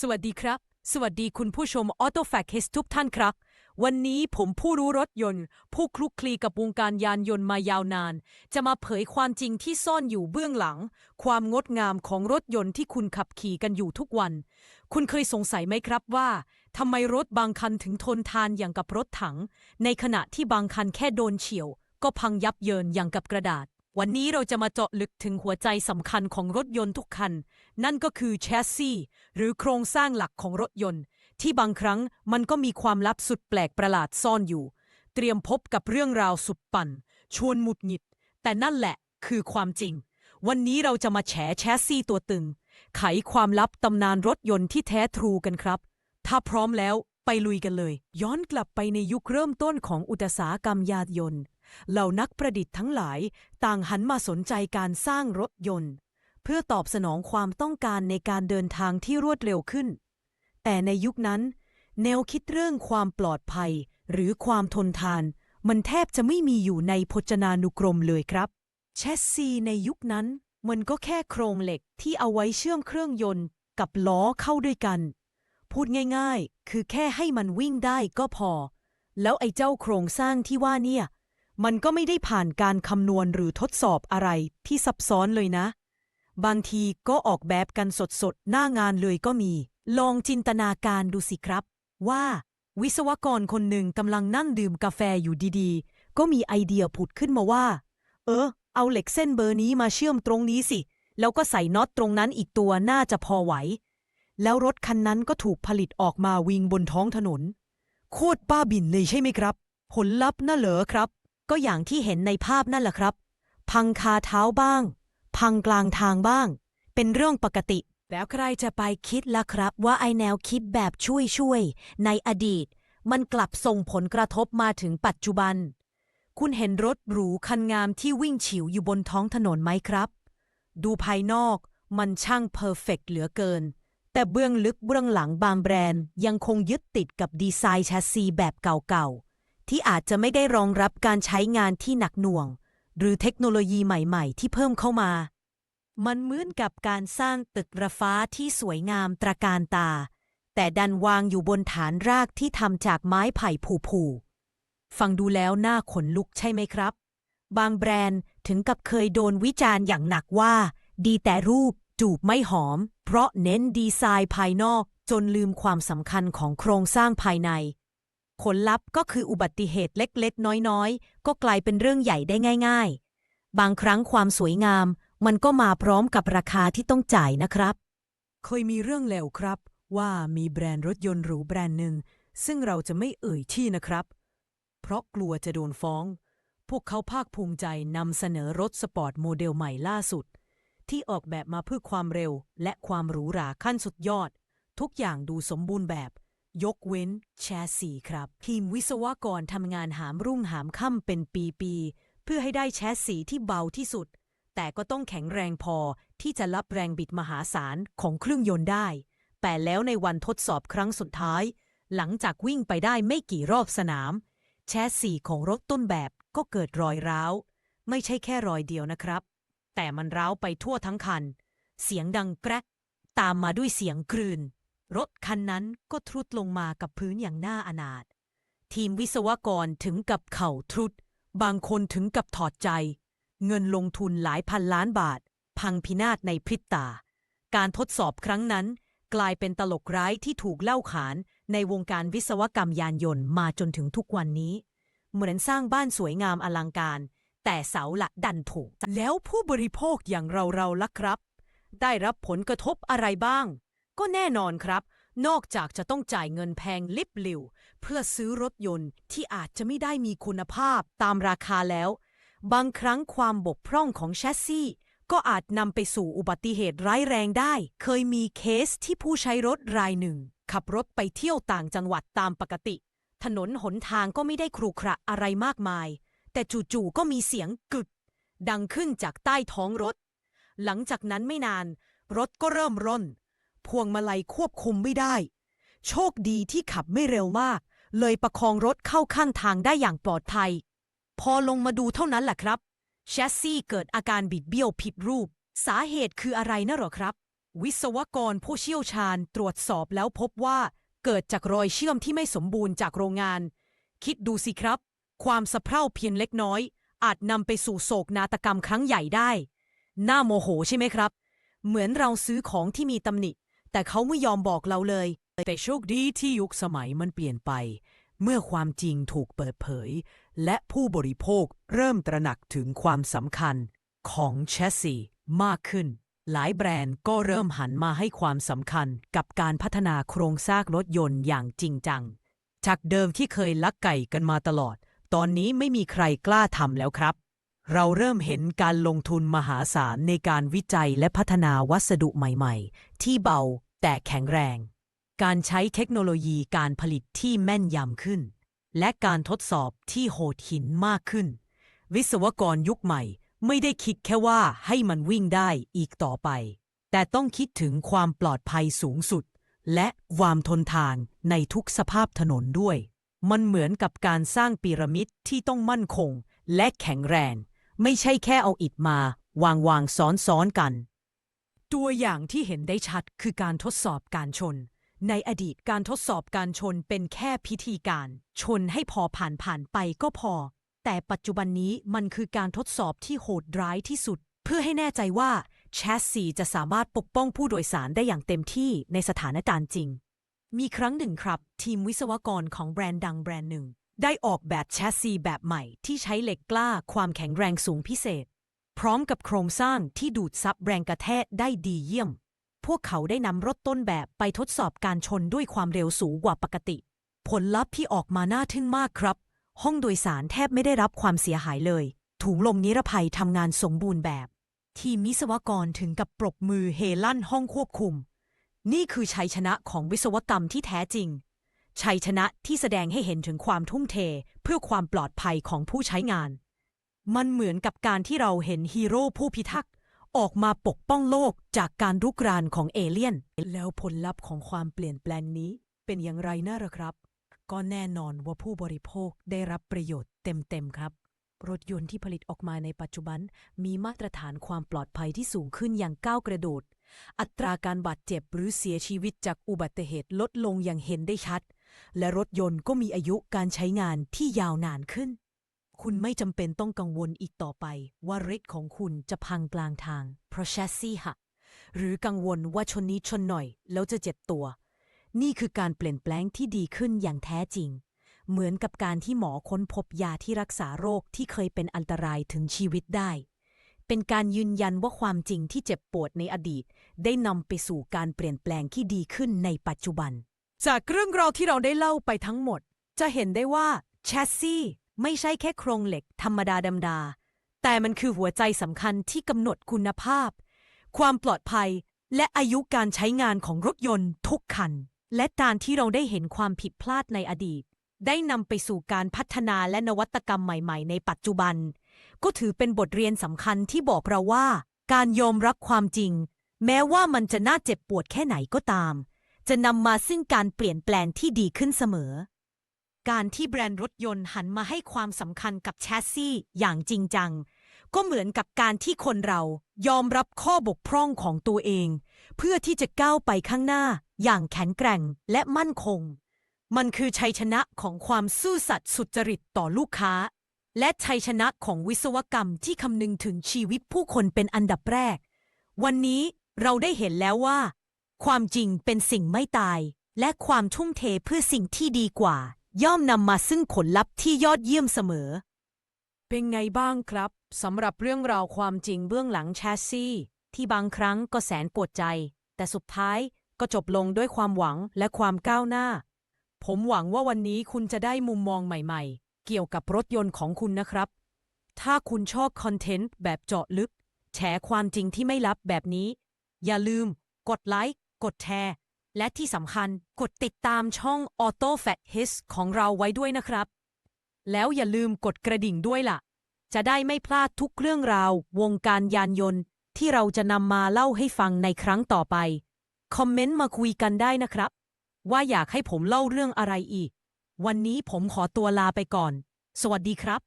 สวัสดีครับ สวัสดีคุณผู้ชม Auto Fact Case ทุกท่านครับ วันนี้ผมผู้รู้รถยนต์ ผู้คลุกคลีกับวงการยานยนต์มายาวนาน จะมาเผยความจริงที่ซ่อนอยู่เบื้องหลัง ความงดงามของรถยนต์ที่คุณขับขี่กันอยู่ทุกวัน คุณเคยสงสัยไหมครับว่าทำไมรถบางคันถึงทนทานอย่างกับรถถัง ในขณะที่บางคันแค่โดนเฉียว ก็พังยับเยินอย่างกับกระดาษ วันนี้เราจะมาเจาะลึกถึงหัวใจสำคัญของรถยนต์ทุกคัน นั่นก็คือแชสซีหรือโครงสร้างหลักของรถยนต์ ที่บางครั้งมันก็มีความลับสุดแปลกประหลาดซ่อนอยู่ เตรียมพบกับเรื่องราวสุดปั่น ชวนหมุดหงิด แต่นั่นแหละคือความจริง วันนี้เราจะมาแฉแชสซีตัวตึง ไขความลับตำนานรถยนต์ที่แท้ทรูกันครับ ถ้าพร้อมแล้วไปลุยกันเลย ย้อนกลับไปในยุคเริ่มต้นของอุตสาหกรรมยานยนต์ เหล่านักประดิษฐ์ทั้งหลายต่างหันมาสนใจการสร้างรถยนต์ เพื่อตอบสนองความต้องการในการเดินทางที่รวดเร็วขึ้น แต่ในยุคนั้น แนวคิดเรื่องความปลอดภัย หรือความทนทาน มันแทบจะไม่มีอยู่ในพจนานุกรมเลยครับแชสซีในยุคนั้นมันก็แค่โครงเหล็กที่เอาไว้เชื่อมเครื่องยนต์กับล้อเข้าด้วยกัน พูดง่ายๆ คือแค่ให้มันวิ่งได้ก็พอ แล้วไอ้เจ้าโครงสร้างที่ว่าเนี่ย มันก็ไม่ได้ผ่านการคำนวณหรือทดสอบอะไรที่ซับซ้อนเลยนะ บางทีก็ออกแบบกันสดๆ หน้างานเลยก็มี ลองจินตนาการดูสิครับ ว่า วิศวกรคนหนึ่งกำลังนั่งดื่มกาแฟอยู่ดีๆ ก็มีไอเดียผุดขึ้นมาว่า เออ เอาเหล็กเส้นเบอร์นี้มาเชื่อมตรงนี้สิ แล้วก็ใส่น็อตตรงนั้นอีกตัวน่าจะพอไหว แล้วรถคันนั้นก็ถูกผลิตออกมาวิ่งบนท้องถนน โคตรป้าบินเลยใช่ไหมครับ ผลลัพธ์น่ะเหรอครับ ก็อย่างที่เห็นในภาพนั่นแหละครับ พังคาเท้าบ้าง พังกลางทางบ้าง เป็นเรื่องปกติ แล้วใครจะไปคิดล่ะครับ ว่าไอแนวคิดแบบช่วยๆ ในอดีต มันกลับส่งผลกระทบมาถึงปัจจุบัน คุณเห็นรถหรูคันงามที่วิ่งฉิวอยู่บนท้องถนนไหมครับ ดูภายนอกมันช่างเพอร์เฟกต์เหลือเกิน แต่เบื้องลึกเบื้องหลังบางแบรนด์ยังคงยึดติดกับดีไซน์แชสซีแบบเก่าๆ ที่อาจจะไม่ได้รองรับการใช้งานที่หนักหน่วง หรือเทคโนโลยีใหม่ ๆ ที่เพิ่มเข้ามา มันเหมือนกับการสร้างตึกระฟ้าที่สวยงามตระการตา แต่ดันวางอยู่บนฐานรากที่ทำจากไม้ไผ่ผุๆฟังดูแล้วน่าขนลุกใช่ไหมครับ บางแบรนด์ถึงกับเคยโดนวิจารณ์อย่างหนักว่า ดีแต่รูปจูบไม่หอม เพราะเน้นดีไซน์ภายนอกจนลืมความสำคัญของโครงสร้างภายใน ผลลัพธ์ก็คืออุบัติเหตุเล็กๆ น้อยๆ ก็กลายเป็นเรื่องใหญ่ได้ง่าย ๆ บางครั้งความสวยงาม มันก็มาพร้อมกับราคาที่ต้องจ่ายนะครับ เคยมีเรื่องแล้วครับ ว่ามีแบรนด์รถยนต์หรูแบรนด์หนึ่ง ซึ่งเราจะไม่เอ่ยที่นะครับ เพราะกลัวจะโดนฟ้อง พวกเขาภาคภูมิใจนำเสนอรถสปอร์ตโมเดลใหม่ล่าสุด ที่ออกแบบมาเพื่อความเร็ว และความหรูหราขั้นสุดยอด ทุกอย่างดูสมบูรณ์แบบ ยกเว้นแชสซีครับ ทีมวิศวกรทำงานหามรุ่งหามค่ำเป็นปีๆ เพื่อให้ได้แชสซีที่เบาที่สุด แต่ก็ต้องแข็งแรงพอที่จะรับแรงบิดมหาศาลของเครื่องยนต์ได้ แต่แล้วในวันทดสอบครั้งสุดท้าย หลังจากวิ่งไปได้ไม่กี่รอบสนาม แชสซีของรถต้นแบบก็เกิดรอยร้าว ไม่ใช่แค่รอยเดียวนะครับ แต่มันร้าวไปทั่วทั้งคัน เสียงดังแกรกตามมาด้วยเสียงกรืน รถคันนั้นก็ทรุดลงมากับพื้นอย่างน่าอนาถ ทีมวิศวกรถึงกับเข่าทรุด บางคนถึงกับถอดใจ เงินลงทุนหลายพันล้านบาท พังพินาศในพริบตา การทดสอบครั้งนั้น กลายเป็นตลกร้ายที่ถูกเล่าขานในวงการวิศวกรรมยานยนต์มาจนถึงทุกวันนี้ เหมือนสร้างบ้านสวยงามอลังการ แต่เสาหลักดันถูก แล้วผู้บริโภคอย่างเราเราล่ะครับ ได้รับผลกระทบอะไรบ้าง ก็แน่นอนครับ นอกจากจะต้องจ่ายเงินแพงลิบหลิว เพื่อซื้อรถยนต์ที่อาจจะไม่ได้มีคุณภาพตามราคาแล้ว บางครั้งความบกพร่องของแชสซีก็อาจนำไปสู่อุบัติเหตุร้ายแรงได้ เคยมีเคสที่ผู้ใช้รถรายหนึ่ง ขับรถไปเที่ยวต่างจังหวัดตามปกติ ถนนหนทางก็ไม่ได้ครุขระอะไรมากมาย แต่จู่ๆก็มีเสียงกึดดังขึ้นจากใต้ท้องรถ หลังจากนั้นไม่นาน รถก็เริ่มร่น พวงมาลัยควบคุมไม่ได้ โชคดีที่ขับไม่เร็วมาก เลยประคองรถเข้าข้างทางได้อย่างปลอดภัย พอลงมาดูเท่านั้นแหละครับแชสซี่เกิดอาการบิดเบี้ยวผิดรูป สาเหตุคืออะไรนะหรอครับ วิศวกรผู้เชี่ยวชาญตรวจสอบแล้วพบว่า เกิดจากรอยเชื่อมที่ไม่สมบูรณ์จากโรงงาน คิดดูสิครับ ความสะเพร่าเพียงเล็กน้อย อาจนำไปสู่โศกนาฏกรรมครั้งใหญ่ได้ น่าโมโหใช่ไหมครับ เหมือนเราซื้อของที่มีตำหนิ แต่เขาไม่ยอมบอกเราเลย แต่โชคดีที่ยุคสมัยมันเปลี่ยนไป เมื่อความจริงถูกเปิดเผย และผู้บริโภคเริ่มตระหนักถึงความสำคัญของแชสซีมากขึ้น หลายแบรนด์ก็เริ่มหันมาให้ความสำคัญกับการพัฒนาโครงสร้างรถยนต์อย่างจริงจัง จากเดิมที่เคยลักไก่กันมาตลอด ตอนนี้ไม่มีใครกล้าทำแล้วครับ เราเริ่มเห็นการลงทุนมหาศาลในการวิจัยและพัฒนาวัสดุใหม่ๆ ที่เบาแต่แข็งแรง การใช้เทคโนโลยีการผลิตที่แม่นยำขึ้น และการทดสอบที่โหดหินมากขึ้น วิศวกรยุคใหม่ไม่ได้คิดแค่ว่าให้มันวิ่งได้อีกต่อไป แต่ต้องคิดถึงความปลอดภัยสูงสุด และความทนทานในทุกสภาพถนนด้วย มันเหมือนกับการสร้างพีระมิดที่ต้องมั่นคงและแข็งแรง ไม่ใช่แค่เอาอิฐมาวางวางซ้อนซ้อนๆกัน ตัวอย่างที่เห็นได้ชัดคือการทดสอบการชน ในอดีตการทดสอบการชนเป็นแค่พิธีการ ชนให้พอผ่านผ่านไปก็พอ แต่ปัจจุบันนี้มันคือการทดสอบที่โหดร้ายที่สุด เพื่อให้แน่ใจว่าแชสซีจะสามารถปกป้องผู้โดยสารได้อย่างเต็มที่ในสถานการณ์จริง มีครั้งหนึ่งครับ ทีมวิศวกรของแบรนด์ดังแบรนด์หนึ่ง ได้ออกแบบแชสซีแบบใหม่ที่ใช้เหล็กกล้าความแข็งแรงสูงพิเศษ พร้อมกับโครงสร้างที่ดูดซับแรงกระแทกได้ดีเยี่ยม พวกเขาได้นำรถต้นแบบไปทดสอบการชนด้วยความเร็วสูงกว่าปกติ ผลลัพธ์ที่ออกมาน่าทึ่งมากครับ ห้องโดยสารแทบไม่ได้รับความเสียหายเลย ถุงลมนิรภัยทำงานสมบูรณ์แบบ ทีมวิศวกรถึงกับปรบมือเฮลั่นห้องควบคุม นี่คือชัยชนะของวิศวกรรมที่แท้จริง ชัยชนะที่แสดงให้เห็นถึงความทุ่มเทเพื่อความปลอดภัยของผู้ใช้งาน มันเหมือนกับการที่เราเห็นฮีโร่ผู้พิทักษ์ออกมาปกป้องโลกจากการรุกรานของเอเลี่ยน แล้วผลลัพธ์ของความเปลี่ยนแปลงนี้เป็นอย่างไรน่ารครับ ก็แน่นอนว่าผู้บริโภคได้รับประโยชน์เต็มๆครับรถยนต์ที่ผลิตออกมาในปัจจุบัน มีมาตรฐานความปลอดภัยที่สูงขึ้นอย่างก้าวกระโดด อัตราการบาดเจ็บหรือเสียชีวิตจากอุบัติเหตุลดลงอย่างเห็นได้ชัด และรถยนต์ก็มีอายุการใช้งานที่ยาวนานขึ้น คุณไม่จำเป็นต้องกังวลอีกต่อไปว่ารถของคุณจะพังกลางทาง เพราะแชสซีหักหรือกังวลว่าชนนี้ชนหน่อย แล้วจะเจ็บตัว นี่คือการเปลี่ยนแปลงที่ดีขึ้นอย่างแท้จริง เหมือนกับการที่หมอค้นพบยาที่รักษาโรคที่เคยเป็นอันตรายถึงชีวิตได้ เป็นการยืนยันว่าความจริงที่เจ็บปวดในอดีต ได้นำไปสู่การเปลี่ยนแปลงที่ดีขึ้นในปัจจุบัน จากเรื่องราวที่เราได้เล่าไปทั้งหมด จะเห็นได้ว่าแชสซีไม่ใช่แค่โครงเหล็กธรรมดาดำดา แต่มันคือหัวใจสำคัญที่กำหนดคุณภาพ ความปลอดภัยและอายุการใช้งานของรถยนต์ทุกคัน และการที่เราได้เห็นความผิดพลาดในอดีต ได้นำไปสู่การพัฒนาและนวัตกรรมใหม่ ๆ ในปัจจุบัน ก็ถือเป็นบทเรียนสำคัญที่บอกเราว่า การยอมรับความจริง แม้ว่ามันจะน่าเจ็บปวดแค่ไหนก็ตาม จะนำมาซึ่งการเปลี่ยนแปลงที่ดีขึ้นเสมอ การที่แบรนด์รถยนต์หันมาให้ความสำคัญกับแชสซีอย่างจริงจัง ก็เหมือนกับการที่คนเรายอมรับข้อบกพร่องของตัวเอง เพื่อที่จะก้าวไปข้างหน้าอย่างแข็งแกร่งและมั่นคง มันคือชัยชนะของความซื่อสัตย์สุจริตต่อลูกค้า และชัยชนะของวิศวกรรมที่คำนึงถึงชีวิตผู้คนเป็นอันดับแรก วันนี้เราได้เห็นแล้วว่า ความจริงเป็นสิ่งไม่ตาย และความทุ่มเทเพื่อสิ่งที่ดีกว่า ย่อมนำมาซึ่งผลลัพธ์ที่ยอดเยี่ยมเสมอ เป็นไงบ้างครับสำหรับเรื่องราวความจริงเบื้องหลังแชสซี่ ที่บางครั้งก็แสนปวดใจ แต่สุดท้ายก็จบลงด้วยความหวังและความก้าวหน้า ผมหวังว่าวันนี้คุณจะได้มุมมองใหม่ๆ เกี่ยวกับรถยนต์ของคุณนะครับ ถ้าคุณชอบคอนเทนต์แบบเจาะลึก แฉความจริงที่ไม่ลับแบบนี้ อย่าลืม กดไลค์ กดแชร์และที่สำคัญกดติดตามช่อง Auto Fat His ของเราไว้ด้วยนะครับ แล้วอย่าลืมกดกระดิ่งด้วยล่ะ จะได้ไม่พลาดทุกเรื่องราว วงการยานยนต์ ที่เราจะนำมาเล่าให้ฟังในครั้งต่อไป คอมเมนต์มาคุยกันได้นะครับ ว่าอยากให้ผมเล่าเรื่องอะไรอีก วันนี้ผมขอตัวลาไปก่อน สวัสดีครับ